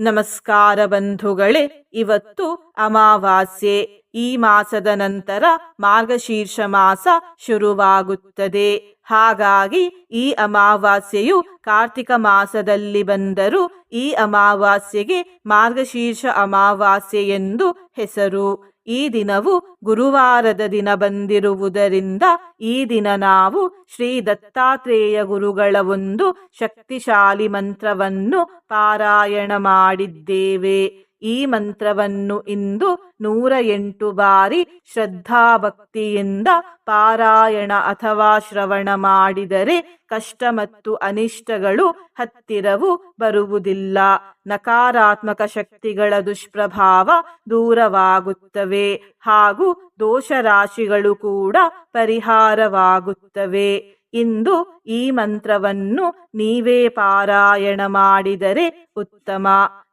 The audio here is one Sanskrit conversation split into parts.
ನಮಸ್ಕಾರ ಬಂಧುಗಳೇ, ಇವತ್ತು ಅಮಾವಾಸ್ಯೆ. ಈ ಮಾಸದ ನಂತರ ಮಾರ್ಗಶೀರ್ಷ ಮಾಸ ಶುರುವಾಗುತ್ತದೆ. ಹಾಗಾಗಿ ಈ ಅಮಾವಾಸ್ಯೆಯು ಕಾರ್ತಿಕ ಮಾಸದಲ್ಲಿ ಬಂದರೂ ಈ ಅಮಾವಾಸ್ಯೆಗೆ ಮಾರ್ಗಶೀರ್ಷ ಅಮಾವಾಸ್ಯೆ ಎಂದು ಹೆಸರು. ಈ ದಿನವು ಗುರುವಾರದ ದಿನ ಬಂದಿರುವುದರಿಂದ ಈ ದಿನ ನಾವು ಶ್ರೀ ದತ್ತಾತ್ರೇಯ ಗುರುಗಳ ಒಂದು ಶಕ್ತಿಶಾಲಿ ಮಂತ್ರವನ್ನು ಪಾರಾಯಣ ಮಾಡಿದ್ದೇವೆ. ಈ ಮಂತ್ರವನ್ನು ಇಂದು ನೂರ ಎಂಟು ಬಾರಿ ಶ್ರದ್ಧಾಭಕ್ತಿಯಿಂದ ಪಾರಾಯಣ ಅಥವಾ ಶ್ರವಣ ಮಾಡಿದರೆ ಕಷ್ಟ ಮತ್ತು ಅನಿಷ್ಟಗಳು ಹತ್ತಿರವು ಬರುವುದಿಲ್ಲ. ನಕಾರಾತ್ಮಕ ಶಕ್ತಿಗಳ ದುಷ್ಪ್ರಭಾವ ದೂರವಾಗುತ್ತವೆ ಹಾಗೂ ದೋಷರಾಶಿಗಳು ಕೂಡ ಪರಿಹಾರವಾಗುತ್ತವೆ. ಇಂದು ಈ ಮಂತ್ರವನ್ನು ನೀವೇ ಪಾರಾಯಣ ಮಾಡಿದರೆ ಉತ್ತಮ.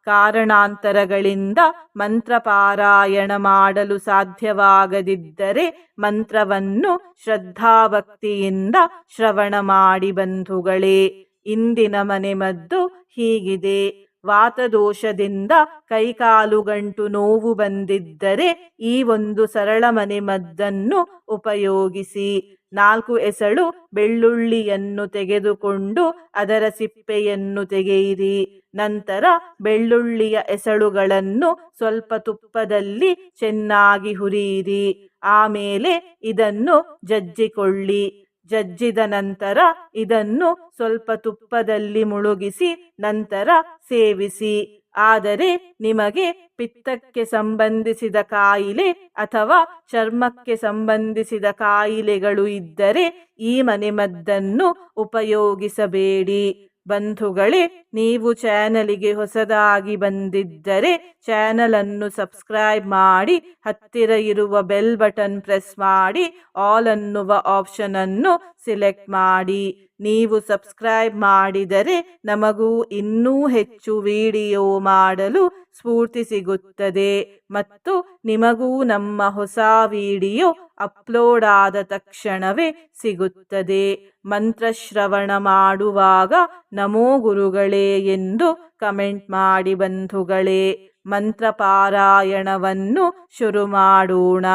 ಕಾರಣಾಂತರಗಳಿಂದ ಮಂತ್ರ ಪಾರಾಯಣ ಮಾಡಲು ಸಾಧ್ಯವಾಗದಿದ್ದರೆ ಮಂತ್ರವನ್ನು ಶ್ರದ್ಧಾಭಕ್ತಿಯಿಂದ ಶ್ರವಣ ಮಾಡಿ ಬಂಧುಗಳೇ, ಇಂದಿನ ಮನೆ ಮದ್ದು ಹೀಗಿದೆ. ವಾತದೋಷದಿಂದ ಕೈಕಾಲುಗಂಟು ನೋವು ಬಂದಿದ್ದರೆ ಈ ಒಂದು ಸರಳ ಮನೆ ಮದ್ದನ್ನು ಉಪಯೋಗಿಸಿ. ನಾಲ್ಕು ಎಸಳು ಬೆಳ್ಳುಳ್ಳಿಯನ್ನು ತೆಗೆದುಕೊಂಡು ಅದರ ಸಿಪ್ಪೆಯನ್ನು ತೆಗೆಯಿರಿ. ನಂತರ ಬೆಳ್ಳುಳ್ಳಿಯ ಎಸಳುಗಳನ್ನು ಸ್ವಲ್ಪ ತುಪ್ಪದಲ್ಲಿ ಚೆನ್ನಾಗಿ ಹುರಿಯಿರಿ. ಆಮೇಲೆ ಇದನ್ನು ಜಜ್ಜಿಕೊಳ್ಳಿ. ಜಜ್ಜಿದ ನಂತರ ಇದನ್ನು ಸ್ವಲ್ಪ ತುಪ್ಪದಲ್ಲಿ ಮುಳುಗಿಸಿ ನಂತರ ಸೇವಿಸಿ. ಆದರೆ ನಿಮಗೆ ಪಿತ್ತಕ್ಕೆ ಸಂಬಂಧಿಸಿದ ಕಾಯಿಲೆ ಅಥವಾ ಚರ್ಮಕ್ಕೆ ಸಂಬಂಧಿಸಿದ ಕಾಯಿಲೆಗಳು ಇದ್ದರೆ ಈ ಮನೆಮದ್ದನ್ನು ಉಪಯೋಗಿಸಬೇಡಿ. ಬಂಧುಗಳೇ, ನೀವು ಚಾನಲಿಗೆ ಹೊಸದಾಗಿ ಬಂದಿದ್ದರೆ ಚಾನಲ್ ಅನ್ನು ಸಬ್ಸ್ಕ್ರೈಬ್ ಮಾಡಿ, ಹತ್ತಿರ ಇರುವ ಬೆಲ್ ಬಟನ್ ಪ್ರೆಸ್ ಮಾಡಿ, ಆಲ್ ಅನ್ನುವ ಆಪ್ಷನ್ ಅನ್ನು ಸಿಲೆಕ್ಟ್ ಮಾಡಿ, ನೀವು ಸಬ್ಸ್ಕ್ರೈಬ್ ಮಾಡಿದರೆ ನಮಗೂ ಇನ್ನೂ ಹೆಚ್ಚು ವಿಡಿಯೋ ಮಾಡಲು ಸ್ಫೂರ್ತಿ ಸಿಗುತ್ತದೆ. ಮತ್ತು ನಿಮಗೂ ನಮ್ಮ ಹೊಸ ವಿಡಿಯೋ ಅಪ್ಲೋಡ್ ಆದ ತಕ್ಷಣವೇ ಸಿಗುತ್ತದೆ. ಮಂತ್ರಶ್ರವಣ ಮಾಡುವಾಗ ನಮೋ ಗುರುಗಳೇ ಎಂದು ಕಮೆಂಟ್ ಮಾಡಿ ಬಂಧುಗಳೇ, ಮಂತ್ರ ಪಾರಾಯಣವನ್ನು ಶುರು ಮಾಡೋಣ.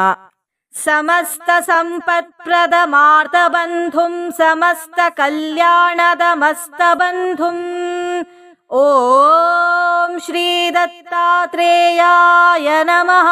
समस्तसम्पत्प्रदमार्तबन्धुम् समस्तकल्याणदमस्तबन्धुम्। ॐ श्रीदत्तात्रेयाय नमः।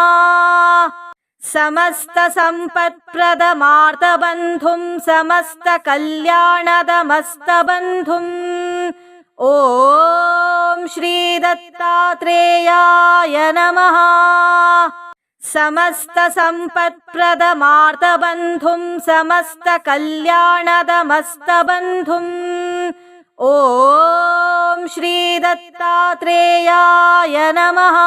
समस्तसम्पत्प्रदमार्तबन्धुम् समस्तकल्याणदमस्तबन्धुम्। ॐ श्रीदत्तात्रेयाय नमः। समस्तसम्पत्प्रदमार्तबन्धुम् समस्तकल्याणदमस्तबन्धुम्। ॐ श्रीदत्तात्रेयाय नमः।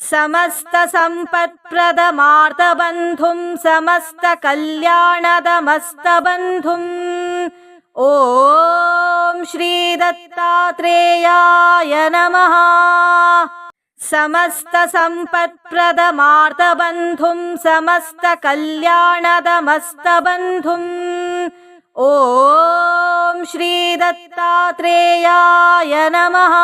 समस्तसम्पत्प्रदमार्तबन्धुम् समस्तकल्याणदमस्तबन्धुम्। ॐ श्रीदत्तात्रेयाय नमः। समस्त समस्तकल्याणदमस्तबन्धुम्। ॐ श्रीदत्तात्रेयाय नमः।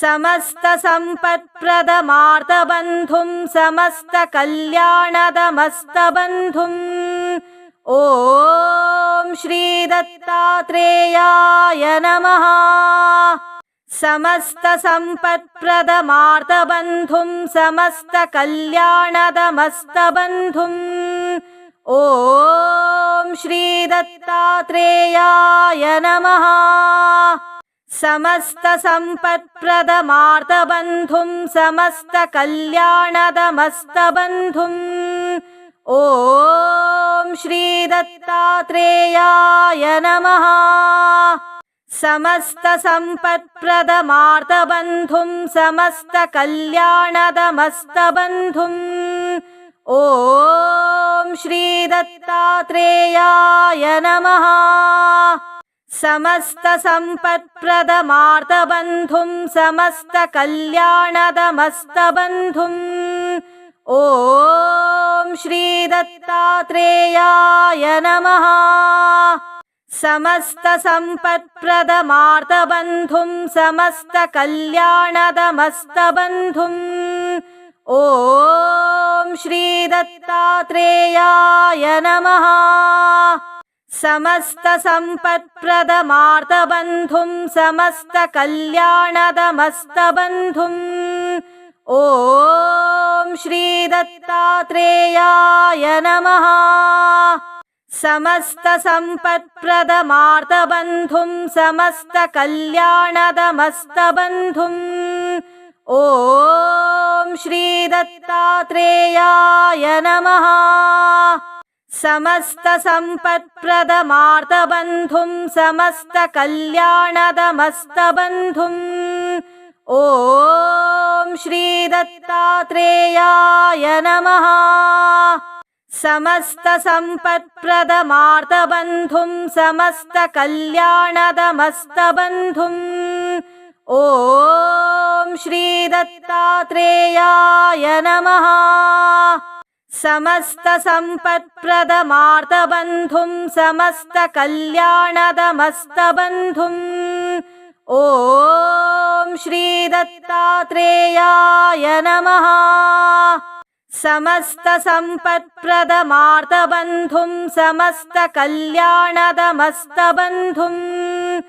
समस्त समस्तकल्याणदमस्तबन्धुम्। ॐ श्रीदत्तात्रेयाय नमः। समस्तसम्पत्प्रदमार्तबन्धुम् समस्तकल्याणदमस्तबन्धुम्। ॐ श्रीदत्तात्रेयाय नमः। समस्तसम्पत्प्रदमार्तबन्धुम् समस्तकल्याणदमस्तबन्धुम्। ॐ श्रीदत्तात्रेयाय नमः। समस्तसम्पत्प्रदमार्तबन्धुम् समस्तकल्याणदमस्तबन्धुम्। ॐ श्रीदत्तात्रेयाय नमः। समस्तसम्पत्प्रदमार्तबन्धुम् समस्तकल्याणदमस्तबन्धुम्। ॐ श्रीदत्तात्रेयाय नमः। समस्तसम्पत्प्रदमार्तबन्धुम् समस्तकल्याणदमस्तबन्धुम्। ॐ श्रीदत्तात्रेयाय नमः। समस्तसम्पत्प्रदमार्तबन्धुम् समस्तकल्याणदमस्तबन्धुम्। ॐ श्रीदत्तात्रेयाय नमः। समस्तसम्पत्प्रदमार्तबन्धुं समस्तकल्याणदमस्तबन्धुम्। ॐ श्रीदत्तात्रेयाय नमः। समस्तसम्पत्प्रदमार्तबन्धुं समस्तकल्याणदमस्तबन्धुम्। ॐ श्रीदत्तात्रेयाय नमः समस्तसम्पत्प्रदमार्तबन्धुं समस्तकल्याणदमस्तबन्धुम्। ॐ श्रीदत्तात्रेयाय नमः। समस्तसम्पत्प्रदमार्तबन्धुं समस्तकल्याणदमस्तबन्धुम्। ॐ श्रीदत्तात्रेयाय नमः समस्तसम्पत्प्रदमार्तबन्धुं समस्तकल्याणदमस्तबन्धुम्।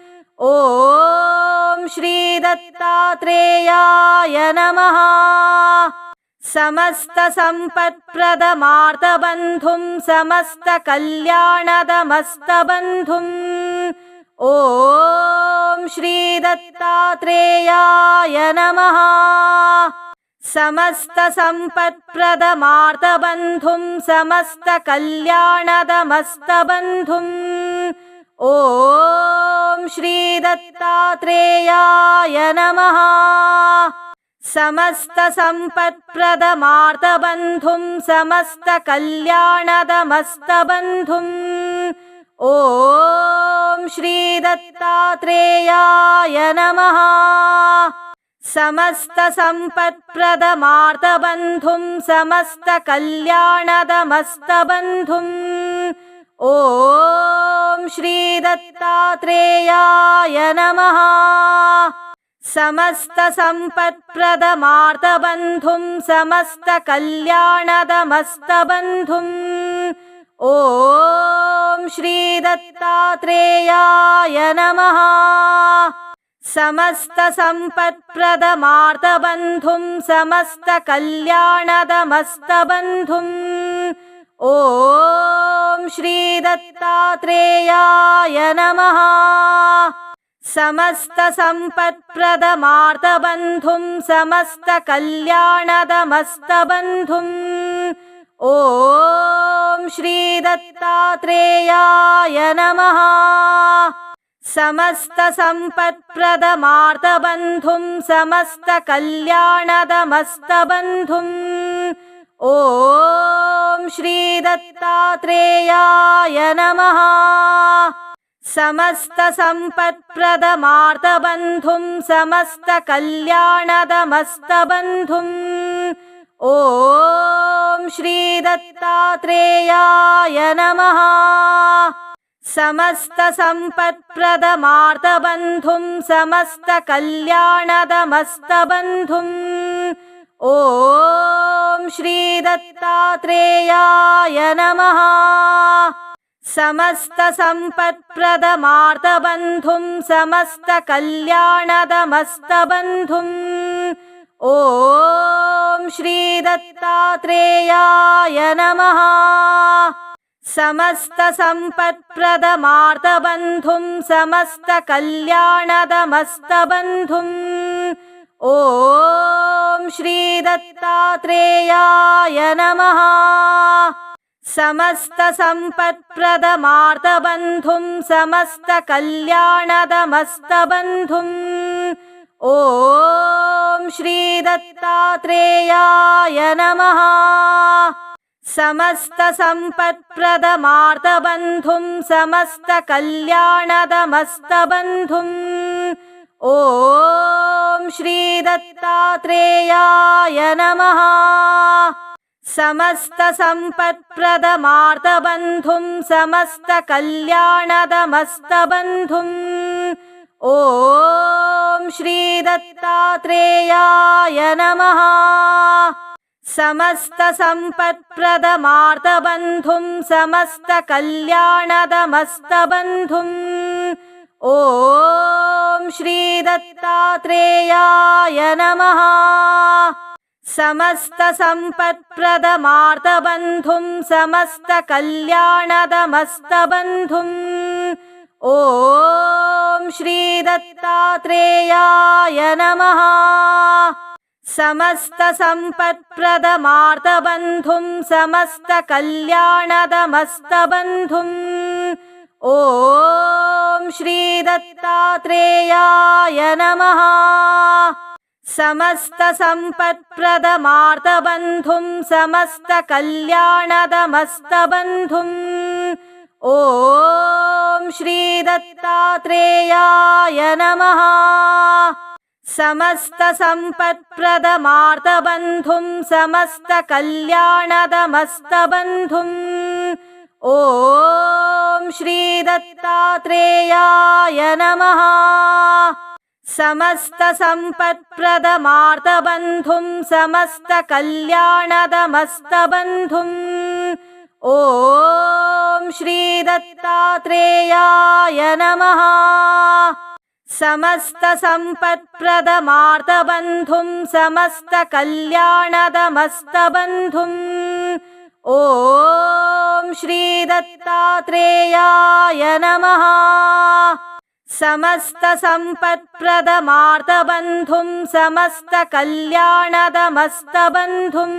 ॐ श्रीदत्तात्रेयाय नमः। समस्तसम्पत्प्रदमार्तबन्धुं समस्तकल्याणदमस्तबन्धुम्। ॐ श्रीदत्तात्रेयाय नमः समस्तसम्पत्प्रदमार्तबन्धुं समस्तकल्याणदमस्तबन्धुम्। ॐ श्रीदत्तात्रेयाय नमः। समस्तसम्पत्प्रदमार्तबन्धुं समस्तकल्याणदमस्तबन्धुम्। ॐ श्रीदत्तात्रेयाय नमः समस्तसम्पत्प्रदमार्तबन्धुं समस्तकल्याणदमस्तबन्धुम्। ॐ श्रीदत्तात्रेयाय नमः। समस्तसम्पत्प्रदमार्तबन्धुं समस्तकल्याणदमस्तबन्धुम्। ॐ श्रीदत्तात्रेयाय नमः समस्तसम्पत्प्रदमार्तबन्धुं समस्तकल्याणदमस्तबन्धुम्। ॐ श्रीदत्तात्रेयाय नमः। समस्तसम्पत्प्रदमार्तबन्धुं समस्तकल्याणदमस्तबन्धुम्। ॐ श्रीदत्तात्रेयाय नमः समस्तसम्पत्प्रदमार्तबन्धुं समस्तकल्याणदमस्तबन्धुम्। ॐ श्रीदत्तात्रेयाय नमः। समस्तसम्पत्प्रदमार्तबन्धुं समस्तकल्याणदमस्तबन्धुम्। ॐ श्रीदत्तात्रेयाय नमः समस्तसम्पत्प्रदमार्तबन्धुं समस्तकल्याणदमस्तबन्धुम्। ॐ श्रीदत्तात्रेयाय नमः। समस्तसम्पत्प्रदमार्तबन्धुं समस्तकल्याणदमस्तबन्धुम्। ॐ श्रीदत्तात्रेयाय नमः समस्तसम्पत्प्रदमार्तबन्धुं समस्तकल्याणदमस्तबन्धुम्। ॐ श्रीदत्तात्रेयाय नमः। समस्तसम्पत्प्रदमार्तबन्धुं समस्तकल्याणदमस्तबन्धुम्। ॐ श्रीदत्तात्रेयाय नमः समस्तसम्पत्प्रदमार्तबन्धुं समस्तकल्याणदमस्तबन्धुम्। ॐ श्रीदत्तात्रेयाय नमः। समस्तसम्पत्प्रदमार्तबन्धुं समस्तकल्याणदमस्तबन्धुम्। ॐ श्रीदत्तात्रेयाय नमः समस्तसम्पत्प्रदमार्तबन्धुं समस्तकल्याणदमस्तबन्धुम्। ॐ श्रीदत्तात्रेयाय नमः। समस्तसम्पत्प्रदमार्तबन्धुं समस्तकल्याणदमस्तबन्धुम्। ॐ श्रीदत्तात्रेयाय नमः समस्तसम्पत्प्रदमार्तबन्धुं समस्तकल्याणदमस्तबन्धुम्। ॐ श्रीदत्तात्रेयाय नमः। समस्तसम्पत्प्रदमार्तबन्धुं समस्तकल्याणदमस्तबन्धुम्। ॐ श्रीदत्तात्रेयाय नमः समस्तसम्पत्प्रदमार्तबन्धुं समस्तकल्याणदमस्तबन्धुम्। ॐ श्रीदत्तात्रेयाय नमः। समस्तसम्पत्प्रदमार्तबन्धुं समस्तकल्याणदमस्तबन्धुम्। ॐ श्रीदत्तात्रेयाय नमः समस्तसम्पत्प्रदमार्तबन्धुं समस्तकल्याणदमस्तबन्धुम्। ॐ श्रीदत्तात्रेयाय नमः। समस्तसम्पत्प्रदमार्तबन्धुं समस्तकल्याणदमस्तबन्धुम्।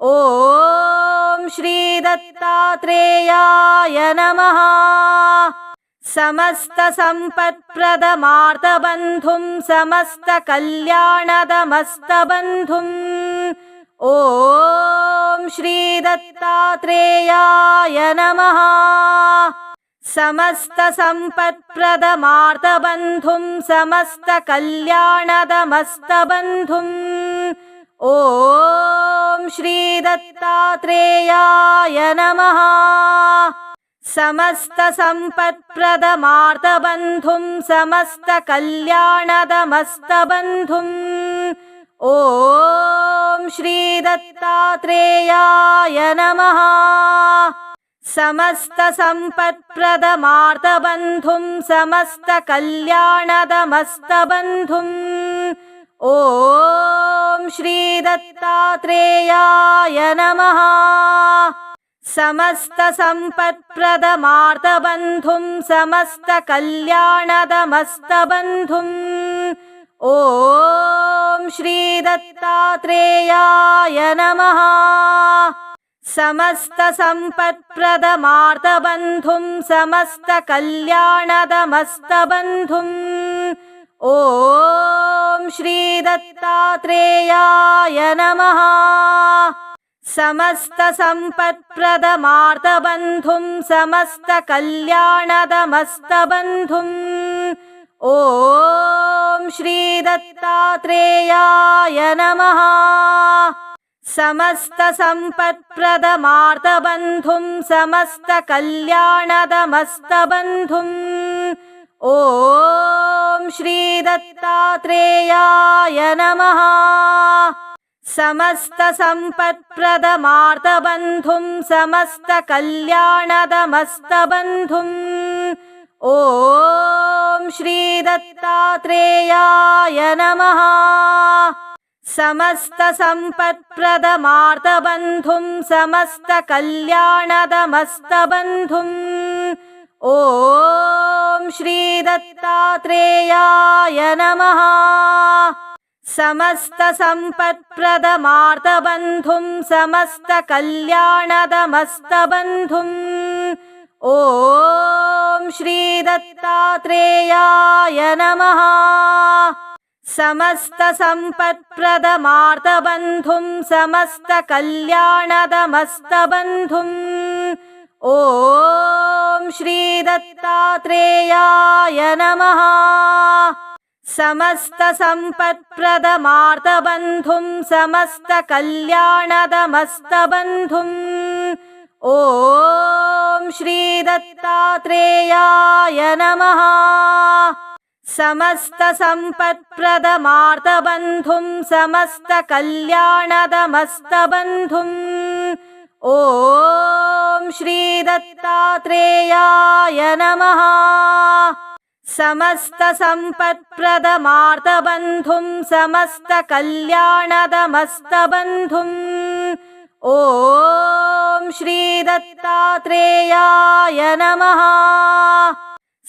ॐ श्रीदत्तात्रेयाय नमः समस्तसम्पत्प्रदमार्तबन्धुं समस्तकल्याणदमस्तबन्धुम्। ॐ श्रीदत्तात्रेयाय नमः। समस्तसम्पत्प्रदमार्तबन्धुं समस्तकल्याणदमस्तबन्धुम्। ॐ श्रीदत्तात्रेयाय नमः समस्तसम्पत्प्रदमार्तबन्धुं समस्तकल्याणदमस्तबन्धुम्। ॐ श्रीदत्तात्रेयाय नमः। समस्तसम्पत्प्रदमार्तबन्धुं समस्तकल्याणदमस्तबन्धुम्। ॐ श्रीदत्तात्रेयाय नमः समस्तसम्पत्प्रदमार्तबन्धुं समस्तकल्याणदमस्तबन्धुम्। ॐ श्रीदत्तात्रेयाय नमः। समस्तसम्पत्प्रदमार्तबन्धुं समस्तकल्याणदमस्तबन्धुम्। ॐ श्रीदत्तात्रेयाय नमः समस्तसम्पत्प्रदमार्तबन्धुं समस्तकल्याणदमस्तबन्धुम्। ॐ श्रीदत्तात्रेयाय नमः। समस्तसम्पत्प्रदमार्तबन्धुं समस्तकल्याणदमस्तबन्धुम्। ॐ श्रीदत्तात्रेयाय नमः समस्तसम्पत्प्रदमार्तबन्धुं समस्तकल्याणदमस्तबन्धुम्। ॐ श्रीदत्तात्रेयाय नमः। समस्तसम्पत्प्रदमार्तबन्धुं समस्तकल्याणदमस्तबन्धुम्। ॐ श्रीदत्तात्रेयाय नमः समस्तसम्पत्प्रदमार्तबन्धुं समस्तकल्याणदमस्तबन्धुम्। ॐ श्रीदत्तात्रेयाय नमः। समस्तसम्पत्प्रदमार्तबन्धुं समस्तकल्याणदमस्तबन्धुम्। ॐ श्रीदत्तात्रेयाय नमः समस्तसम्पत्प्रदमार्तबन्धुं समस्तकल्याणदमस्तबन्धुम्। ॐ श्रीदत्तात्रेयाय नमः। समस्तसम्पत्प्रदमार्तबन्धुं समस्तकल्याणदमस्तबन्धुम्। ॐ श्रीदत्तात्रेयाय नमः समस्तसम्पत्प्रदमार्तबन्धुं समस्तकल्याणदमस्तबन्धुम्। ॐ श्रीदत्तात्रेयाय नमः।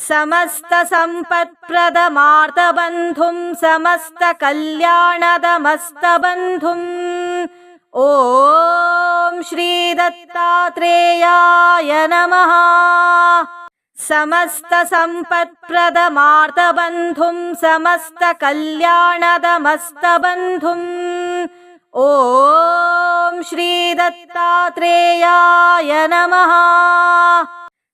समस्तसम्पत्प्रदमार्तबन्धुं समस्तकल्याणदमस्तबन्धुम्। ॐ श्रीदत्तात्रेयाय नमः समस्तसम्पत्प्रदमार्तबन्धुं समस्तकल्याणदमस्तबन्धुम्। ॐ श्रीदत्तात्रेयाय नमः।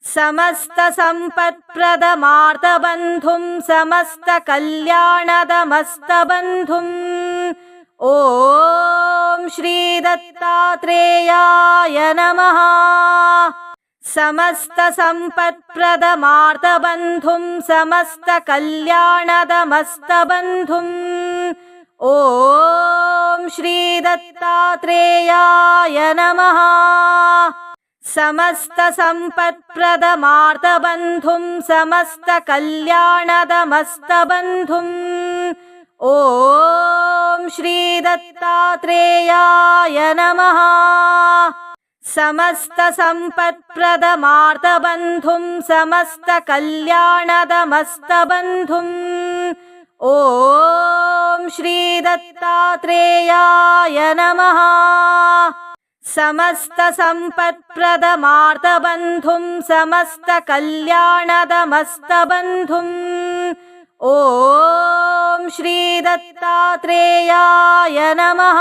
समस्तसम्पत्प्रदमार्तबन्धुं समस्तकल्याणदमस्तबन्धुम्। ॐ श्रीदत्तात्रेयाय नमः समस्तसम्पत्प्रदमार्तबन्धुं समस्तकल्याणदमस्तबन्धुम्। ॐ श्रीदत्तात्रेयाय नमः। समस्तसम्पत्प्रदमार्तबन्धुं समस्तकल्याणदमस्तबन्धुम्। ॐ श्रीदत्तात्रेयाय नमः समस्तसम्पत्प्रदमार्तबन्धुं समस्तकल्याणदमस्तबन्धुम्। ॐ श्रीदत्तात्रेयाय नमः। समस्तसम्पत्प्रदमार्तबन्धुं समस्तकल्याणदमस्तबन्धुम्। ॐ श्रीदत्तात्रेयाय नमः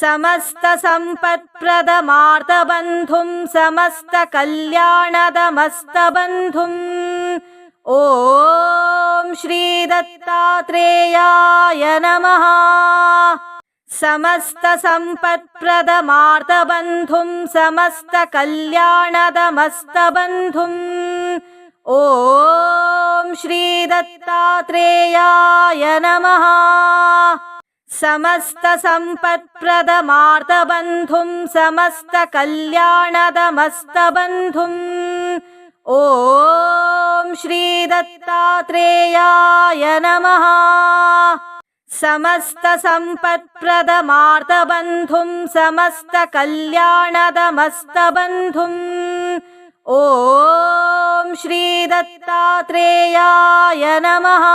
समस्तसम्पत्प्रदमार्तबन्धुं समस्तकल्याणदमस्तबन्धुम्। ॐ श्रीदत्तात्रेयाय नमः। समस्तसम्पत्प्रदमार्तबन्धुं समस्तकल्याणदमस्तबन्धुम्। ॐ श्रीदत्तात्रेयाय नमः समस्तसम्पत्प्रदमार्तबन्धुं समस्तकल्याणदमस्तबन्धुम्। ॐ श्रीदत्तात्रेयाय नमः। समस्तसम्पत्प्रदमार्तबन्धुं समस्तकल्याणदमस्तबन्धुम्। ॐ श्रीदत्तात्रेयाय नमः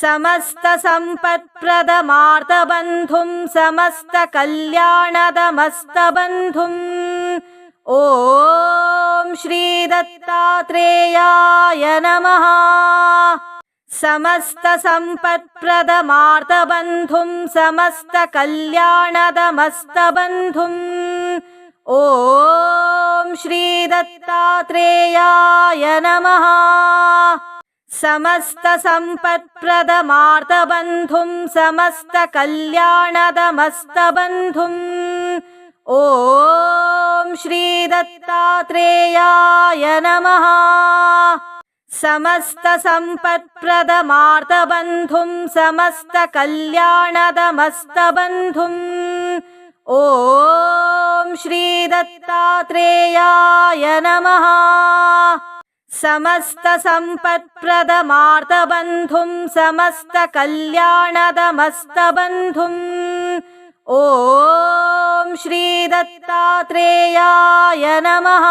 समस्तसम्पत्प्रदमार्तबन्धुं समस्तकल्याणदमस्तबन्धुम्। ॐ श्रीदत्तात्रेयाय नमः। समस्तसम्पत्प्रदमार्तबन्धुं समस्तकल्याणदमस्तबन्धुम्। ॐ श्रीदत्तात्रेयाय नमः समस्तसम्पत्प्रदमार्तबन्धुं समस्तकल्याणदमस्तबन्धुम्। ॐ श्रीदत्तात्रेयाय नमः। समस्तसम्पत्प्रदमार्तबन्धुं समस्तकल्याणदमस्तबन्धुम्। ॐ श्रीदत्तात्रेयाय नमः समस्तसम्पत्प्रदमार्तबन्धुं समस्तकल्याणदमस्तबन्धुम्। ॐ श्रीदत्तात्रेयाय नमः।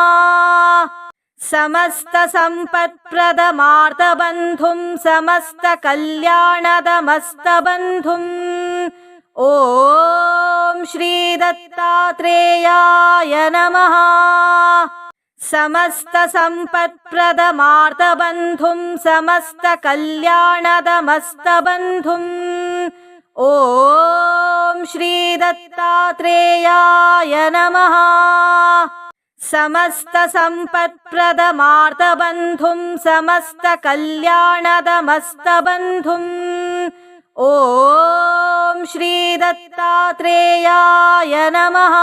समस्तसम्पत्प्रदमार्तबन्धुं समस्तकल्याणदमस्तबन्धुम्। ॐ श्रीदत्तात्रेयाय नमः समस्तसम्पत्प्रदमार्तबन्धुं समस्तकल्याणदमस्तबन्धुम्। ॐ श्रीदत्तात्रेयाय नमः। समस्तसम्पत्प्रदमार्तबन्धुं समस्तकल्याणदमस्तबन्धुम्। ॐ श्रीदत्तात्रेयाय नमः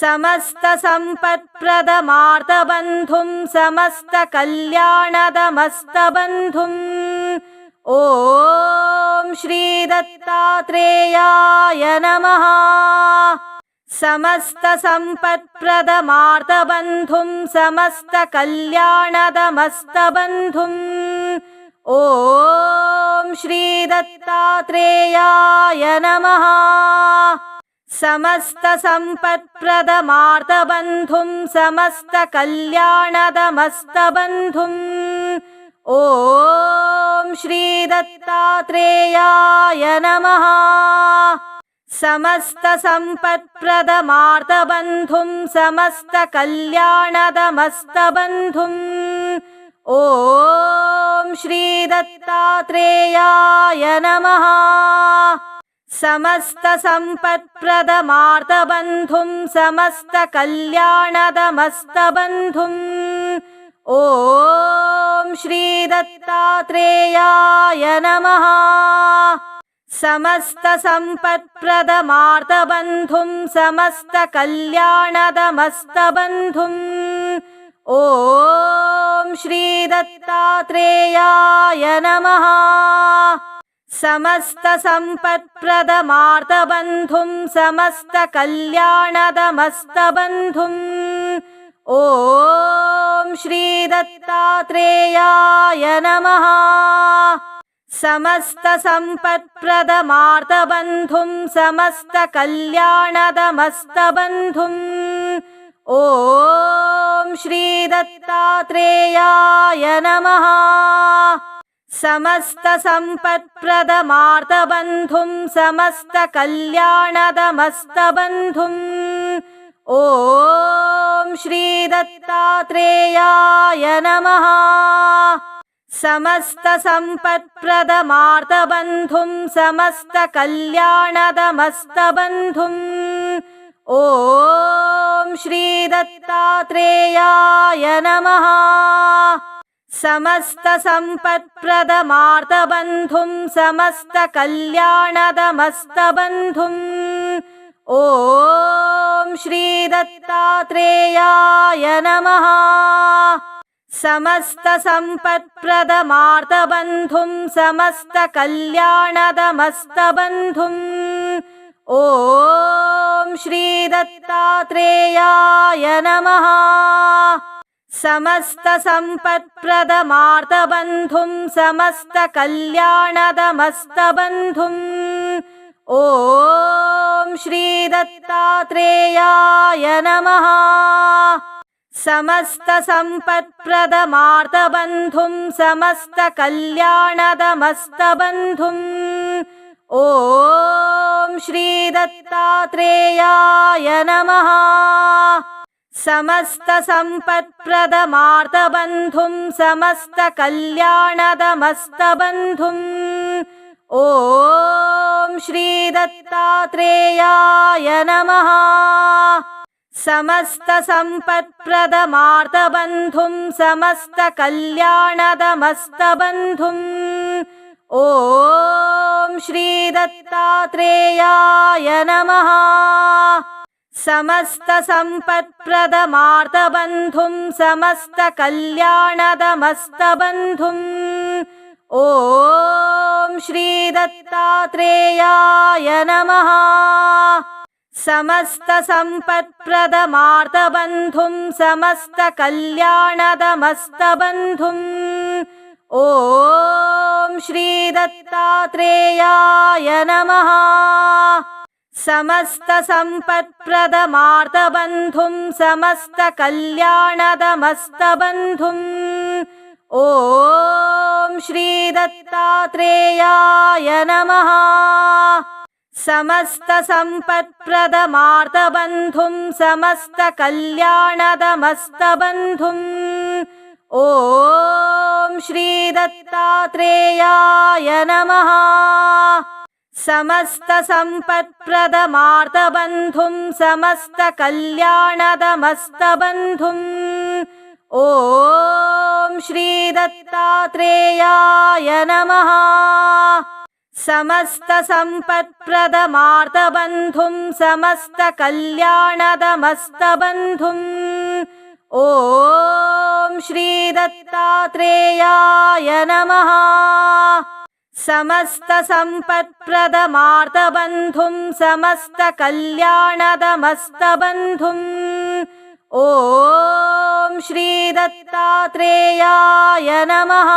समस्तसम्पत्प्रदमार्तबन्धुं समस्तकल्याणदमस्तबन्धुम्। ॐ श्रीदत्तात्रेयाय नमः। समस्तसम्पत्प्रदमार्तबन्धुं समस्तकल्याणदमस्तबन्धुम्। ॐ श्रीदत्तात्रेयाय नमः समस्तसम्पत्प्रदमार्तबन्धुं समस्तकल्याणदमस्तबन्धुम्। ॐ श्रीदत्तात्रेयाय नमः। समस्तसम्पत्प्रदमार्तबन्धुं समस्तकल्याणदमस्तबन्धुम्। ॐ श्रीदत्तात्रेयाय नमः समस्तसम्पत्प्रदमार्तबन्धुं समस्तकल्याणदमस्तबन्धुम्। ॐ श्रीदत्तात्रेयाय नमः। समस्तसम्पत्प्रदमार्तबन्धुं समस्तकल्याणदमस्तबन्धुम्। ॐ श्रीदत्तात्रेयाय नमः समस्तसम्पत्प्रदमार्तबन्धुं समस्तकल्याणदमस्तबन्धुम्। ॐ श्रीदत्तात्रेयाय नमः। समस्तसम्पत्प्रदमार्तबन्धुं समस्तकल्याणदमस्तबन्धुम्। ॐ श्रीदत्तात्रेयाय नमः समस्तसम्पत्प्रदमार्तबन्धुं समस्तकल्याणदमस्तबन्धुम्। ॐ श्रीदत्तात्रेयाय नमः। समस्तसम्पत्प्रदमार्तबन्धुं समस्तकल्याणदमस्तबन्धुम्। ॐ श्रीदत्तात्रेयाय नमः समस्तसम्पत्प्रदमार्तबन्धुं समस्तकल्याणदमस्तबन्धुम्। ॐ श्रीदत्तात्रेयाय नमः। समस्तसम्पत्प्रदमार्तबन्धुं समस्तकल्याणदमस्तबन्धुम्। ॐ श्रीदत्तात्रेयाय नमः समस्तसम्पत्प्रदमार्तबन्धुं समस्तकल्याणदमस्तबन्धुम्। ॐ श्रीदत्तात्रेयाय नमः। समस्तसम्पत्प्रदमार्तबन्धुं समस्तकल्याणदमस्तबन्धुम्। ॐ श्रीदत्तात्रेयाय नमः समस्तसम्पत्प्रदमार्तबन्धुं समस्तकल्याणदमस्तबन्धुम्। ॐ श्रीदत्तात्रेयाय नमः। समस्तसम्पत्प्रदमार्तबन्धुं समस्तकल्याणदमस्तबन्धुम्। ॐ श्रीदत्तात्रेयाय नमः समस्तसम्पत्प्रदमार्तबन्धुं समस्तकल्याणदमस्तबन्धुम्। ॐ श्रीदत्तात्रेयाय नमः। समस्तसम्पत्प्रदमार्तबन्धुं समस्तकल्याणदमस्तबन्धुम्। ॐ श्रीदत्तात्रेयाय नमः समस्तसम्पत्प्रदमार्तबन्धुं समस्तकल्याणदमस्तबन्धुम्। ॐ श्रीदत्तात्रेयाय नमः। समस्तसम्पत्प्रदमार्तबन्धुं समस्तकल्याणदमस्तबन्धुम्। ॐ श्रीदत्तात्रेयाय नमः समस्तसम्पत्प्रदमार्तबन्धुं समस्तकल्याणदमस्तबन्धुम्। ॐ श्रीदत्तात्रेयाय नमः। समस्तसम्पत्प्रदमार्तबन्धुं समस्तकल्याणदमस्तबन्धुम्। ॐ श्रीदत्तात्रेयाय नमः समस्तसम्पत्प्रदमार्तबन्धुं समस्तकल्याणदमस्तबन्धुम्। ॐ श्रीदत्तात्रेयाय नमः।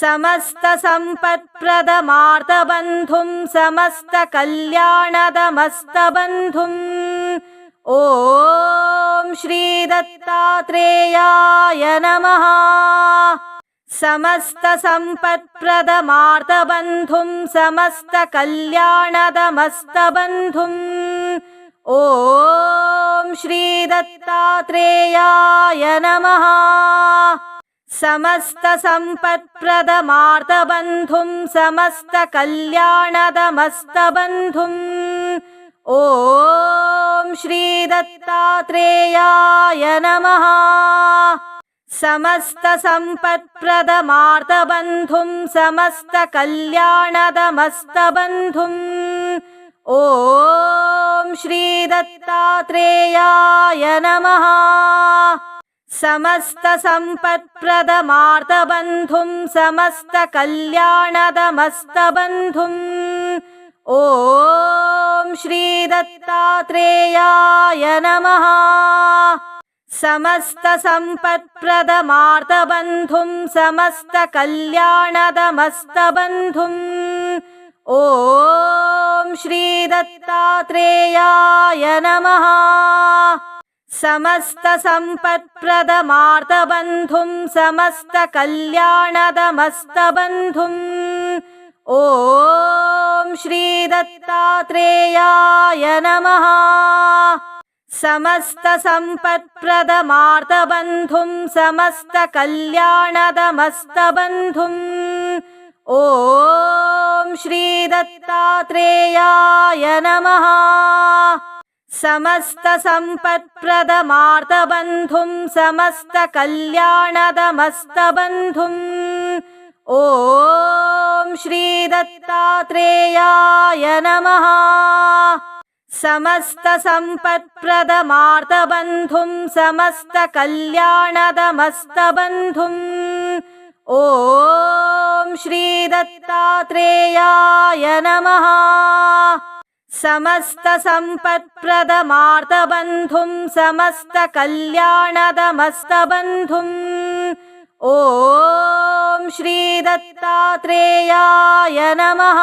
समस्तसम्पत्प्रदमार्तबन्धुं समस्तकल्याणदमस्तबन्धुम्। ॐ श्रीदत्तात्रेयाय नमः समस्तसम्पत्प्रदमार्तबन्धुं समस्तकल्याणदमस्तबन्धुम्। ॐ श्रीदत्तात्रेयाय नमः। समस्तसम्पत्प्रदमार्तबन्धुं समस्तकल्याणदमस्तबन्धुम्। ॐ श्रीदत्तात्रेयाय नमः समस्तसम्पत्प्रदमार्तबन्धुं समस्तकल्याणदमस्तबन्धुम्। ॐ श्रीदत्तात्रेयाय नमः। समस्तसम्पत्प्रदमार्तबन्धुं समस्तकल्याणदमस्तबन्धुम्। ॐ श्रीदत्तात्रेयाय नमः समस्तसम्पत्प्रदमार्तबन्धुं समस्तकल्याणदमस्तबन्धुम्। ॐ श्रीदत्तात्रेयाय नमः। समस्तसम्पत्प्रदमार्तबन्धुं समस्तकल्याणदमस्तबन्धुम्। ॐ श्रीदत्तात्रेयाय नमः समस्तसम्पत्प्रदमार्तबन्धुं समस्तकल्याणदमस्तबन्धुम्। ॐ श्रीदत्तात्रेयाय नमः। समस्तसम्पत्प्रदमार्तबन्धुं समस्तकल्याणदमस्तबन्धुम्। ॐ श्रीदत्तात्रेयाय नमः समस्तसम्पत्प्रदमार्तबन्धुं समस्तकल्याणदमस्तबन्धुम्। ॐ श्रीदत्तात्रेयाय नमः। समस्तसम्पत्प्रदमार्तबन्धुं समस्तकल्याणदमस्तबन्धुम्। ॐ श्रीदत्तात्रेयाय नमः